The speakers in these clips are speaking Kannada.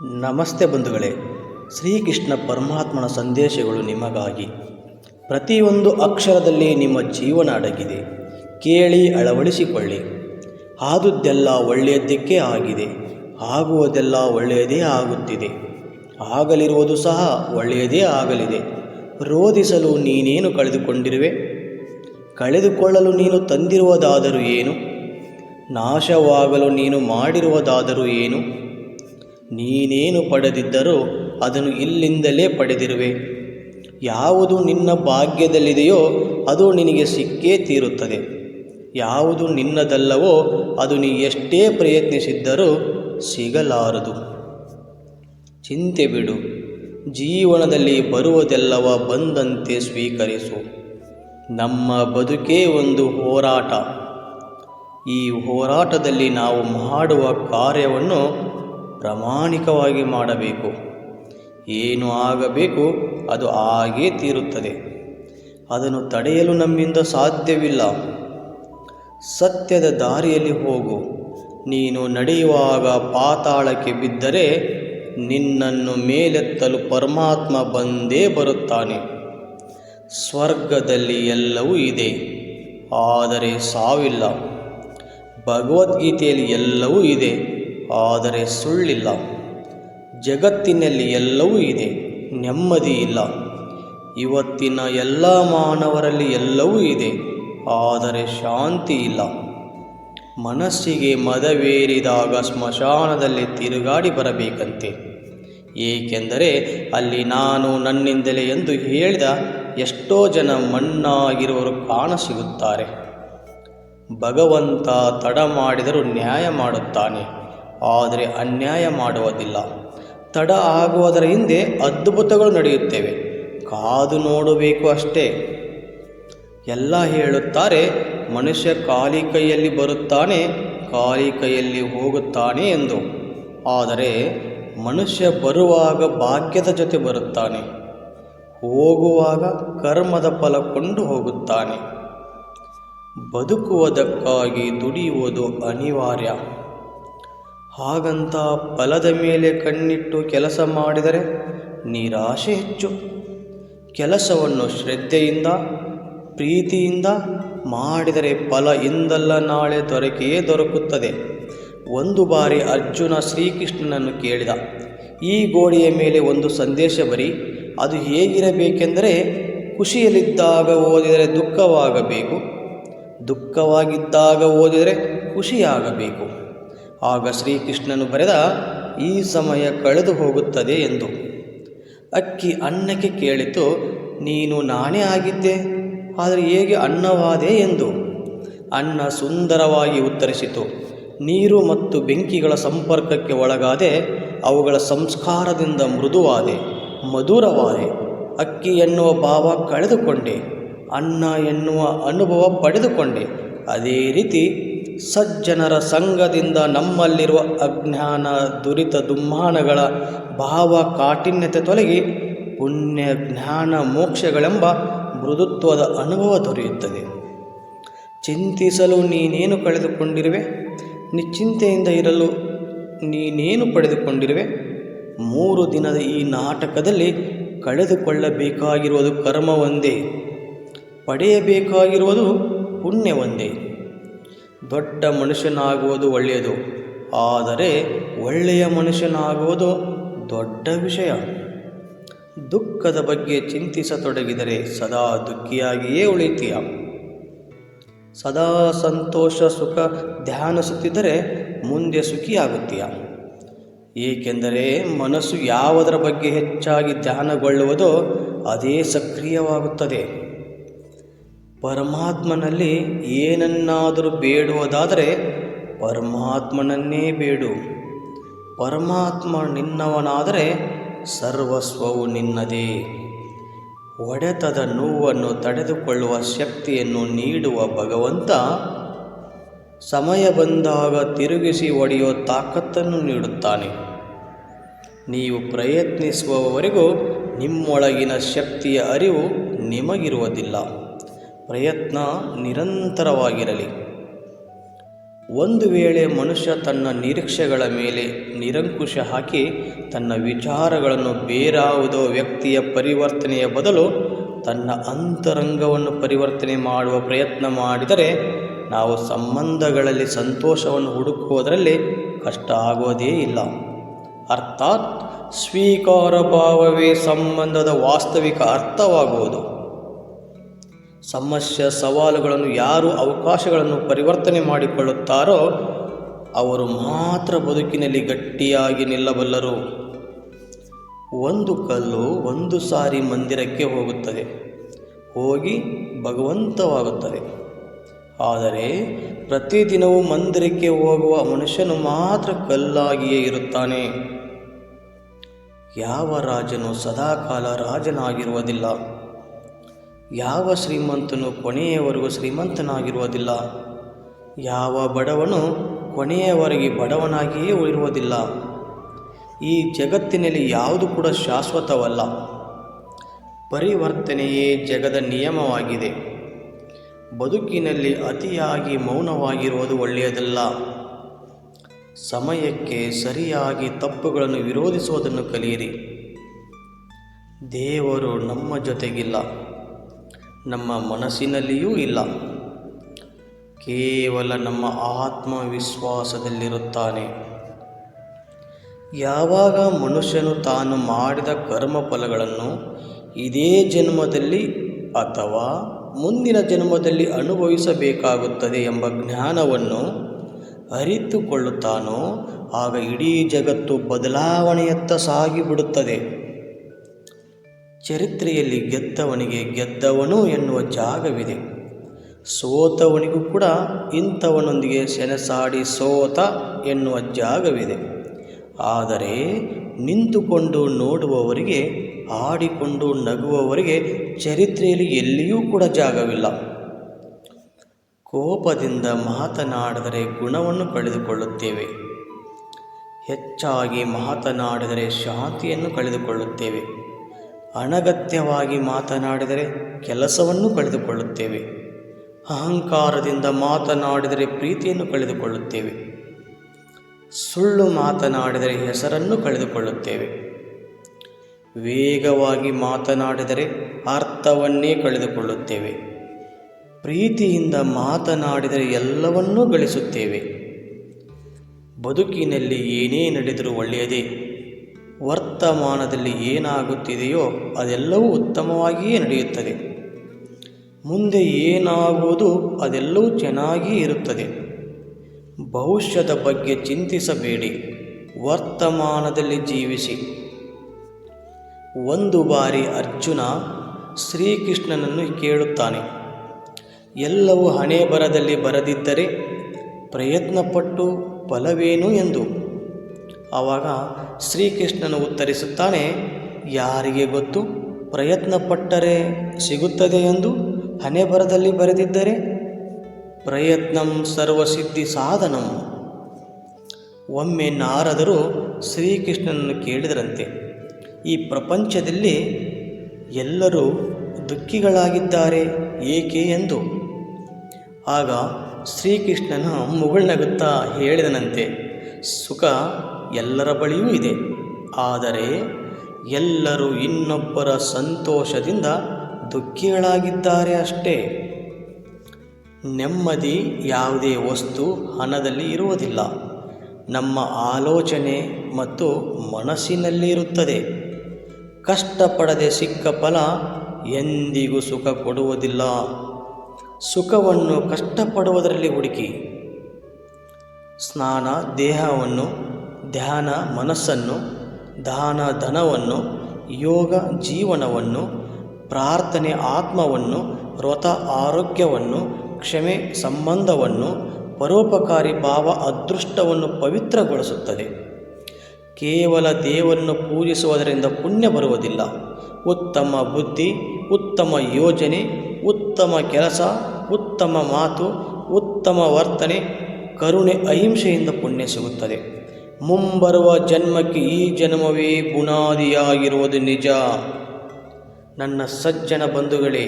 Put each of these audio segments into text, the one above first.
ನಮಸ್ತೆ ಬಂಧುಗಳೇ, ಶ್ರೀಕೃಷ್ಣ ಪರಮಾತ್ಮನ ಸಂದೇಶಗಳು ನಿಮಗಾಗಿ. ಪ್ರತಿಯೊಂದು ಅಕ್ಷರದಲ್ಲಿ ನಿಮ್ಮ ಜೀವನ ಅಡಗಿದೆ. ಕೇಳಿ ಅಳವಡಿಸಿಕೊಳ್ಳಿ. ಆದುದೆಲ್ಲ ಒಳ್ಳೆಯದಕ್ಕೆ ಆಗಿದೆ. ಆಗುವುದೆಲ್ಲ ಒಳ್ಳೆಯದೇ ಆಗುತ್ತಿದೆ. ಆಗಲಿರುವುದು ಸಹ ಒಳ್ಳೆಯದೇ ಆಗಲಿದೆ. ರೋಧಿಸಲು ನೀನೇನು ಕಳೆದುಕೊಂಡಿರುವೆ? ಕಳೆದುಕೊಳ್ಳಲು ನೀನು ತಂದಿರುವುದಾದರೂ ಏನು? ನಾಶವಾಗಲು ನೀನು ಮಾಡಿರುವುದಾದರೂ ಏನು? ನೀನೇನು ಪಡೆದಿದ್ದರೂ ಅದನ್ನು ಇಲ್ಲಿಂದಲೇ ಪಡೆದಿರುವೆ. ಯಾವುದು ನಿನ್ನ ಭಾಗ್ಯದಲ್ಲಿದೆಯೋ ಅದು ನಿನಗೆ ಸಿಕ್ಕೇ ತೀರುತ್ತದೆ. ಯಾವುದು ನಿನ್ನದಲ್ಲವೋ ಅದು ನೀ ಎಷ್ಟೇ ಪ್ರಯತ್ನಿಸಿದ್ದರೂ ಸಿಗಲಾರದು. ಚಿಂತೆ ಬಿಡು. ಜೀವನದಲ್ಲಿ ಬರುವುದೆಲ್ಲವ ಬಂದಂತೆ ಸ್ವೀಕರಿಸು. ನಮ್ಮ ಬದುಕೇ ಒಂದು ಹೋರಾಟ. ಈ ಹೋರಾಟದಲ್ಲಿ ನಾವು ಮಾಡುವ ಕಾರ್ಯವನ್ನು ಪ್ರಾಮಾಣಿಕವಾಗಿ ಮಾಡಬೇಕು. ಏನು ಆಗಬೇಕು ಅದು ಆಗೇ ತೀರುತ್ತದೆ. ಅದನ್ನು ತಡೆಯಲು ನಮ್ಮಿಂದ ಸಾಧ್ಯವಿಲ್ಲ. ಸತ್ಯದ ದಾರಿಯಲ್ಲಿ ಹೋಗು. ನೀನು ನಡೆಯುವಾಗ ಪಾತಾಳಕ್ಕೆ ಬಿದ್ದರೆ ನಿನ್ನನ್ನು ಮೇಲೆತ್ತಲು ಪರಮಾತ್ಮ ಬಂದೇ ಬರುತ್ತಾನೆ. ಸ್ವರ್ಗದಲ್ಲಿ ಎಲ್ಲವೂ ಇದೆ, ಆದರೆ ಸಾವಿಲ್ಲ. ಭಗವದ್ಗೀತೆಯಲ್ಲಿ ಎಲ್ಲವೂ ಇದೆ. ಆದರೆ ಸುಳ್ಳಿಲ್ಲ. ಜಗತ್ತಿನಲ್ಲಿ ಎಲ್ಲವೂ ಇದೆ, ನೆಮ್ಮದಿ ಇಲ್ಲ. ಇವತ್ತಿನ ಎಲ್ಲ ಮಾನವರಲ್ಲಿ ಎಲ್ಲವೂ ಇದೆ, ಆದರೆ ಶಾಂತಿ ಇಲ್ಲ. ಮನಸ್ಸಿಗೆ ಮದವೇರಿದಾಗ ಸ್ಮಶಾನದಲ್ಲಿ ತಿರುಗಾಡಿ ಬರಬೇಕಂತೆ. ಏಕೆಂದರೆ ಅಲ್ಲಿ ನಾನು ನನ್ನಿಂದಲೇ ಎಂದು ಹೇಳಿದ ಎಷ್ಟೋ ಜನ ಮಣ್ಣಾಗಿರುವರು ಕಾಣಸಿಗುತ್ತಾರೆ ಭಗವಂತ ತಡ ಮಾಡಿದರೂ ನ್ಯಾಯ ಮಾಡುತ್ತಾನೆ. ಆದರೆ ಅನ್ಯಾಯ ಮಾಡುವುದಿಲ್ಲ. ತಡ ಆಗುವುದರ ಹಿಂದೆ ಅದ್ಭುತಗಳು ನಡೆಯುತ್ತವೆ. ಕಾದು ನೋಡಬೇಕು ಅಷ್ಟೇ. ಎಲ್ಲ ಹೇಳುತ್ತಾರೆ, ಮನುಷ್ಯ ಖಾಲಿ ಕೈಯಲ್ಲಿ ಬರುತ್ತಾನೆ, ಖಾಲಿ ಕೈಯಲ್ಲಿ ಹೋಗುತ್ತಾನೆ ಎಂದು. ಆದರೆ ಮನುಷ್ಯ ಬರುವಾಗ ಭಾಗ್ಯದ ಜೊತೆ ಬರುತ್ತಾನೆ. ಹೋಗುವಾಗ ಕರ್ಮದ ಫಲ ಕೊಂಡು ಹೋಗುತ್ತಾನೆ. ಬದುಕುವುದಕ್ಕಾಗಿ ದುಡಿಯುವುದು ಅನಿವಾರ್ಯ. ಹಾಗಂತ ಫಲದ ಮೇಲೆ ಕಣ್ಣಿಟ್ಟು ಕೆಲಸ ಮಾಡಿದರೆ ನಿರಾಶೆ ಹೆಚ್ಚು. ಕೆಲಸವನ್ನು ಶ್ರದ್ಧೆಯಿಂದ, ಪ್ರೀತಿಯಿಂದ ಮಾಡಿದರೆ ಫಲ ಇಂದಲ್ಲ ನಾಳೆ ದೊರಕಿಯೇ ದೊರಕುತ್ತದೆ. ಒಂದು ಬಾರಿ ಅರ್ಜುನ ಶ್ರೀಕೃಷ್ಣನನ್ನು ಕೇಳಿದ, ಈ ಗೋಡೆಯ ಮೇಲೆ ಒಂದು ಸಂದೇಶ ಬರಿ. ಅದು ಹೇಗಿರಬೇಕೆಂದರೆ ಖುಷಿಯಲ್ಲಿದ್ದಾಗ ಓದಿದರೆ ದುಃಖವಾಗಬೇಕು. ದುಃಖವಾಗಿದ್ದಾಗ ಓದಿದರೆ ಖುಷಿಯಾಗಬೇಕು. ಆಗ ಶ್ರೀಕೃಷ್ಣನು ಬರೆದ, ಈ ಸಮಯ ಕಳೆದು ಹೋಗುತ್ತದೆ ಎಂದು. ಅಕ್ಕಿ ಅನ್ನಕ್ಕೆ ಕೇಳಿತು, ನೀನು ನಾನೇ ಆಗಿದ್ದೆ, ಆದರೆ ಹೇಗೆ ಅನ್ನವಾದೆ ಎಂದು. ಅನ್ನ ಸುಂದರವಾಗಿ ಉತ್ತರಿಸಿತು, ನೀರು ಮತ್ತು ಬೆಂಕಿಗಳ ಸಂಪರ್ಕಕ್ಕೆ ಒಳಗಾದೆ, ಅವುಗಳ ಸಂಸ್ಕಾರದಿಂದ ಮೃದುವಾದೆ, ಮಧುರವಾದೆ. ಅಕ್ಕಿ ಎನ್ನುವ ಭಾವ ಕಳೆದುಕೊಂಡೆ, ಅನ್ನ ಎನ್ನುವ ಅನುಭವ ಪಡೆದುಕೊಂಡೆ. ಅದೇ ರೀತಿ ಸಜ್ಜನರ ಸಂಘದಿಂದ ನಮ್ಮಲ್ಲಿರುವ ಅಜ್ಞಾನ, ದುರಿತ, ದುಮ್ಮಾನಗಳ ಭಾವ ಕಾಠಿನ್ಯತೆ ತೊಲಗಿ ಪುಣ್ಯ, ಜ್ಞಾನ, ಮೋಕ್ಷಗಳೆಂಬ ಮೃದುತ್ವದ ಅನುಭವ ದೊರೆಯುತ್ತದೆ. ಚಿಂತಿಸಲು ನೀನೇನು ಕಳೆದುಕೊಂಡಿರುವೆ? ನಿಶ್ಚಿಂತೆಯಿಂದ ಇರಲು ನೀನೇನು ಪಡೆದುಕೊಂಡಿರುವೆ? ಮೂರು ದಿನದ ಈ ನಾಟಕದಲ್ಲಿ ಕಳೆದುಕೊಳ್ಳಬೇಕಾಗಿರುವುದು ಕರ್ಮವೊಂದೇ ಪಡೆಯಬೇಕಾಗಿರುವುದು ಪುಣ್ಯ ಒಂದೇ. ದೊಡ್ಡ ಮನುಷ್ಯನಾಗುವುದು ಒಳ್ಳೆಯದು. ಆದರೆ ಒಳ್ಳೆಯ ಮನುಷ್ಯನಾಗುವುದು ದೊಡ್ಡ ವಿಷಯ. ದುಃಖದ ಬಗ್ಗೆ ಚಿಂತಿಸತೊಡಗಿದರೆ ಸದಾ ದುಃಖಿಯಾಗಿಯೇ ಉಳಿತೀಯ. ಸದಾ ಸಂತೋಷ, ಸುಖ ಧ್ಯಾನಿಸುತ್ತಿದ್ದರೆ ಮುಂದೆ ಸುಖಿಯಾಗುತ್ತೀಯ. ಏಕೆಂದರೆ ಮನಸ್ಸು ಯಾವುದರ ಬಗ್ಗೆ ಹೆಚ್ಚಾಗಿ ಧ್ಯಾನಗೊಳ್ಳುವುದೋ ಅದೇ ಸಕ್ರಿಯವಾಗುತ್ತದೆ. ಪರಮಾತ್ಮನಲ್ಲಿ ಏನನ್ನಾದರೂ ಬೇಡುವುದಾದರೆ ಪರಮಾತ್ಮನನ್ನೇ ಬೇಡು. ಪರಮಾತ್ಮ ನಿನ್ನವನಾದರೆ ಸರ್ವಸ್ವವು ನಿನ್ನದೇ. ಒಡೆತದ ನೋವನ್ನು ತಡೆದುಕೊಳ್ಳುವ ಶಕ್ತಿಯನ್ನು ನೀಡುವ ಭಗವಂತ ಸಮಯ ಬಂದಾಗ ತಿರುಗಿಸಿ ಒಡೆಯುವ ತಾಕತ್ತನ್ನು ನೀಡುತ್ತಾನೆ. ನೀವು ಪ್ರಯತ್ನಿಸುವವರೆಗೂ ನಿಮ್ಮೊಳಗಿನ ಶಕ್ತಿಯ ಅರಿವು ನಿಮಗಿರುವುದಿಲ್ಲ. ಪ್ರಯತ್ನ ನಿರಂತರವಾಗಿರಲಿ. ಒಂದು ವೇಳೆ ಮನುಷ್ಯ ತನ್ನ ನಿರೀಕ್ಷೆಗಳ ಮೇಲೆ ನಿರಂಕುಶ ಹಾಕಿ ತನ್ನ ವಿಚಾರಗಳನ್ನು ಬೇರಾವುದೋ ವ್ಯಕ್ತಿಯ ಪರಿವರ್ತನೆಯ ಬದಲು ತನ್ನ ಅಂತರಂಗವನ್ನು ಪರಿವರ್ತನೆ ಮಾಡುವ ಪ್ರಯತ್ನ ಮಾಡಿದರೆ, ನಾವು ಸಂಬಂಧಗಳಲ್ಲಿ ಸಂತೋಷವನ್ನು ಹುಡುಕುವುದರಲ್ಲಿ ಕಷ್ಟ ಆಗೋದೇ ಇಲ್ಲ. ಅರ್ಥಾತ್ ಸ್ವೀಕಾರ ಭಾವವೇ ಸಂಬಂಧದ ವಾಸ್ತವಿಕ ಅರ್ಥವಾಗುವುದು. ಸಮಸ್ಯೆ ಸವಾಲುಗಳನ್ನು ಯಾರು ಅವಕಾಶಗಳನ್ನು ಪರಿವರ್ತನೆ ಮಾಡಿಕೊಳ್ಳುತ್ತಾರೋ ಅವರು ಮಾತ್ರ ಬದುಕಿನಲ್ಲಿ ಗಟ್ಟಿಯಾಗಿ ನಿಲ್ಲಬಲ್ಲರು. ಒಂದು ಕಲ್ಲು ಒಂದು ಸಾರಿ ಮಂದಿರಕ್ಕೆ ಹೋಗುತ್ತದೆ. ಹೋಗಿ ಭಗವಂತವಾಗುತ್ತದೆ. ಆದರೆ ಪ್ರತಿದಿನವೂ ಮಂದಿರಕ್ಕೆ ಹೋಗುವ ಮನುಷ್ಯನು ಮಾತ್ರ ಕಲ್ಲಾಗಿಯೇ ಇರುತ್ತಾನೆ. ಯಾವ ರಾಜನು ಸದಾಕಾಲ ರಾಜನಾಗಿರುವುದಿಲ್ಲ. ಯಾವ ಶ್ರೀಮಂತನು ಕೊನೆಯವರೆಗೂ ಶ್ರೀಮಂತನಾಗಿರುವುದಿಲ್ಲ? ಯಾವ ಬಡವನು ಕೊನೆಯವರೆಗೆ ಬಡವನಾಗಿಯೇ ಇರುವುದಿಲ್ಲ ಈ ಜಗತ್ತಿನಲ್ಲಿ ಯಾವುದು ಕೂಡ ಶಾಶ್ವತವಲ್ಲ. ಪರಿವರ್ತನೆಯೇ ಜಗದ ನಿಯಮವಾಗಿದೆ. ಬದುಕಿನಲ್ಲಿ ಅತಿಯಾಗಿ ಮೌನವಾಗಿರುವುದು ಒಳ್ಳೆಯದಲ್ಲ. ಸಮಯಕ್ಕೆ ಸರಿಯಾಗಿ ತಪ್ಪುಗಳನ್ನು ವಿರೋಧಿಸುವುದನ್ನು ಕಲಿಯಿರಿ. ದೇವರು ನಮ್ಮ ಜೊತೆಗಿಲ್ಲ. ನಮ್ಮ ಮನಸ್ಸಿನಲ್ಲಿಯೂ ಇಲ್ಲ. ಕೇವಲ ನಮ್ಮ ಆತ್ಮವಿಶ್ವಾಸದಲ್ಲಿರುತ್ತಾನೆ. ಯಾವಾಗ ಮನುಷ್ಯನು ತಾನು ಮಾಡಿದ ಕರ್ಮಫಲಗಳನ್ನು ಇದೇ ಜನ್ಮದಲ್ಲಿ ಅಥವಾ ಮುಂದಿನ ಜನ್ಮದಲ್ಲಿ ಅನುಭವಿಸಬೇಕಾಗುತ್ತದೆ ಎಂಬ ಜ್ಞಾನವನ್ನು ಅರಿತುಕೊಳ್ಳುತ್ತಾನೋ, ಆಗ ಇಡೀ ಜಗತ್ತು ಬದಲಾವಣೆಯತ್ತ ಸಾಗಿಬಿಡುತ್ತದೆ. ಚರಿತ್ರೆಯಲ್ಲಿ ಗೆದ್ದವನಿಗೆ ಗೆದ್ದವನು ಎನ್ನುವ ಜಾಗವಿದೆ. ಸೋತವನಿಗೂ ಕೂಡ ಇಂಥವನೊಂದಿಗೆ ಸೆಣಸಾಡಿ ಸೋತ ಎನ್ನುವ ಜಾಗವಿದೆ. ಆದರೆ ನಿಂತುಕೊಂಡು ನೋಡುವವರಿಗೆ, ಆಡಿಕೊಂಡು ನಗುವವರಿಗೆ ಚರಿತ್ರೆಯಲ್ಲಿ ಎಲ್ಲಿಯೂ ಕೂಡ ಜಾಗವಿಲ್ಲ. ಕೋಪದಿಂದ ಮಾತನಾಡಿದರೆ ಗುಣವನ್ನು ಕಳೆದುಕೊಳ್ಳುತ್ತೇವೆ. ಹೆಚ್ಚಾಗಿ ಮಾತನಾಡಿದರೆ ಶಾಂತಿಯನ್ನು ಕಳೆದುಕೊಳ್ಳುತ್ತೇವೆ. ಅನಗತ್ಯವಾಗಿ ಮಾತನಾಡಿದರೆ ಕೆಲಸವನ್ನು ಕಳೆದುಕೊಳ್ಳುತ್ತೇವೆ. ಅಹಂಕಾರದಿಂದ ಮಾತನಾಡಿದರೆ ಪ್ರೀತಿಯನ್ನು ಕಳೆದುಕೊಳ್ಳುತ್ತೇವೆ. ಸುಳ್ಳು ಮಾತನಾಡಿದರೆ ಹೆಸರನ್ನು ಕಳೆದುಕೊಳ್ಳುತ್ತೇವೆ. ವೇಗವಾಗಿ ಮಾತನಾಡಿದರೆ ಅರ್ಥವನ್ನೇ ಕಳೆದುಕೊಳ್ಳುತ್ತೇವೆ. ಪ್ರೀತಿಯಿಂದ ಮಾತನಾಡಿದರೆ ಎಲ್ಲವನ್ನೂ ಗಳಿಸುತ್ತೇವೆ. ಬದುಕಿನಲ್ಲಿ ಏನೇ ನಡೆದರೂ ಒಳ್ಳೆಯದೇ. ವರ್ತಮಾನದಲ್ಲಿ ಏನಾಗುತ್ತಿದೆಯೋ ಅದೆಲ್ಲವೂ ಉತ್ತಮವಾಗಿಯೇ ನಡೆಯುತ್ತದೆ. ಮುಂದೆ ಏನಾಗುವುದು ಅದೆಲ್ಲವೂ ಚೆನ್ನಾಗಿಯೇ ಇರುತ್ತದೆ. ಭವಿಷ್ಯದ ಬಗ್ಗೆ ಚಿಂತಿಸಬೇಡಿ. ವರ್ತಮಾನದಲ್ಲಿ ಜೀವಿಸಿ. ಒಂದು ಬಾರಿ ಅರ್ಜುನ ಶ್ರೀಕೃಷ್ಣನನ್ನು ಕೇಳುತ್ತಾನೆ. ಎಲ್ಲವೂ ಹಣೆ ಬರದಲ್ಲಿ ಬರದಿದ್ದರೆ ಪ್ರಯತ್ನಪಟ್ಟು ಫಲವೇನು ಎಂದು? ಆವಾಗ ಶ್ರೀಕೃಷ್ಣನು ಉತ್ತರಿಸುತ್ತಾನೆ, ಯಾರಿಗೆ ಗೊತ್ತು? ಪ್ರಯತ್ನಪಟ್ಟರೆ ಸಿಗುತ್ತದೆ ಎಂದು ಹಣೆ ಬರದಲ್ಲಿ ಬರೆದಿದ್ದರೆ ಪ್ರಯತ್ನಂ ಸರ್ವಸಿದ್ಧಿ ಸಾಧನಂ. ಒಮ್ಮೆ ನಾರದರು ಶ್ರೀಕೃಷ್ಣನನ್ನು ಕೇಳಿದರಂತೆ, ಈ ಪ್ರಪಂಚದಲ್ಲಿ ಎಲ್ಲರೂ ದುಃಖಿಗಳಾಗಿದ್ದಾರೆ ಏಕೆ ಎಂದು? ಆಗ ಶ್ರೀಕೃಷ್ಣನ ಮುಗುಳ್ನಗುತ್ತಾ ಹೇಳಿದನಂತೆ, ಸುಖ ಎಲ್ಲರ ಬಳಿಯೂ ಇದೆ. ಆದರೆ ಎಲ್ಲರೂ ಇನ್ನೊಬ್ಬರ ಸಂತೋಷದಿಂದ ದುಃಖಿಗಳಾಗಿದ್ದಾರೆ ಅಷ್ಟೇ. ನೆಮ್ಮದಿ ಯಾವುದೇ ವಸ್ತು ಹಣದಲ್ಲಿ ಇರುವುದಿಲ್ಲ. ನಮ್ಮ ಆಲೋಚನೆ ಮತ್ತು ಮನಸ್ಸಿನಲ್ಲಿ ಇರುತ್ತದೆ. ಕಷ್ಟಪಡದೆ ಸಿಕ್ಕ ಫಲ ಎಂದಿಗೂ ಸುಖ ಕೊಡುವುದಿಲ್ಲ. ಸುಖವನ್ನು ಕಷ್ಟಪಡುವುದರಲ್ಲಿ ಹುಡುಕಿ. ಸ್ನಾನ, ದೇಹವನ್ನು ಧ್ಯಾನ ಮನಸ್ಸನ್ನು, ದಾನ ಧನವನ್ನು, ಯೋಗ ಜೀವನವನ್ನು, ಪ್ರಾರ್ಥನೆ ಆತ್ಮವನ್ನು, ವ್ರತ ಆರೋಗ್ಯವನ್ನು, ಕ್ಷಮೆ ಸಂಬಂಧವನ್ನು, ಪರೋಪಕಾರಿ ಭಾವ ಅದೃಷ್ಟವನ್ನು ಪವಿತ್ರಗೊಳಿಸುತ್ತದೆ. ಕೇವಲ ದೇವರನ್ನು ಪೂಜಿಸುವುದರಿಂದ ಪುಣ್ಯ ಬರುವುದಿಲ್ಲ. ಉತ್ತಮ ಬುದ್ಧಿ, ಉತ್ತಮ ಯೋಜನೆ, ಉತ್ತಮ ಕೆಲಸ, ಉತ್ತಮ ಮಾತು, ಉತ್ತಮ ವರ್ತನೆ, ಕರುಣೆ ಅಹಿಂಸೆಯಿಂದ ಪುಣ್ಯ ಸಿಗುತ್ತದೆ. ಮುಂಬರುವ ಜನ್ಮಕ್ಕೆ ಈ ಜನ್ಮವೇ ಬುನಾದಿಯಾಗಿರುವುದು ನಿಜ. ನನ್ನ ಸಜ್ಜನ ಬಂಧುಗಳೇ,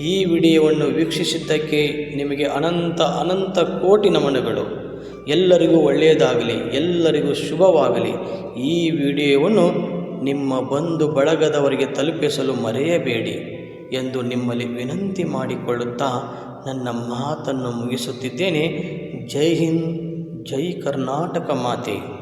ಈ ವಿಡಿಯೋವನ್ನು ವೀಕ್ಷಿಸಿದ್ದಕ್ಕೆ ನಿಮಗೆ ಅನಂತ ಅನಂತ ಕೋಟಿ ನಮನಗಳು. ಎಲ್ಲರಿಗೂ ಒಳ್ಳೆಯದಾಗಲಿ, ಎಲ್ಲರಿಗೂ ಶುಭವಾಗಲಿ. ಈ ವಿಡಿಯೋವನ್ನು ನಿಮ್ಮ ಬಂಧು ಬಳಗದವರಿಗೆ ತಲುಪಿಸಲು ಮರೆಯಬೇಡಿ ಎಂದು ನಿಮ್ಮಲ್ಲಿ ವಿನಂತಿ ಮಾಡಿಕೊಳ್ಳುತ್ತಾ ನನ್ನ ಮಾತನ್ನು ಮುಗಿಸುತ್ತಿದ್ದೇನೆ. ಜೈ ಹಿಂದ್, ಜೈ ಕರ್ನಾಟಕ ಮಾತೆ.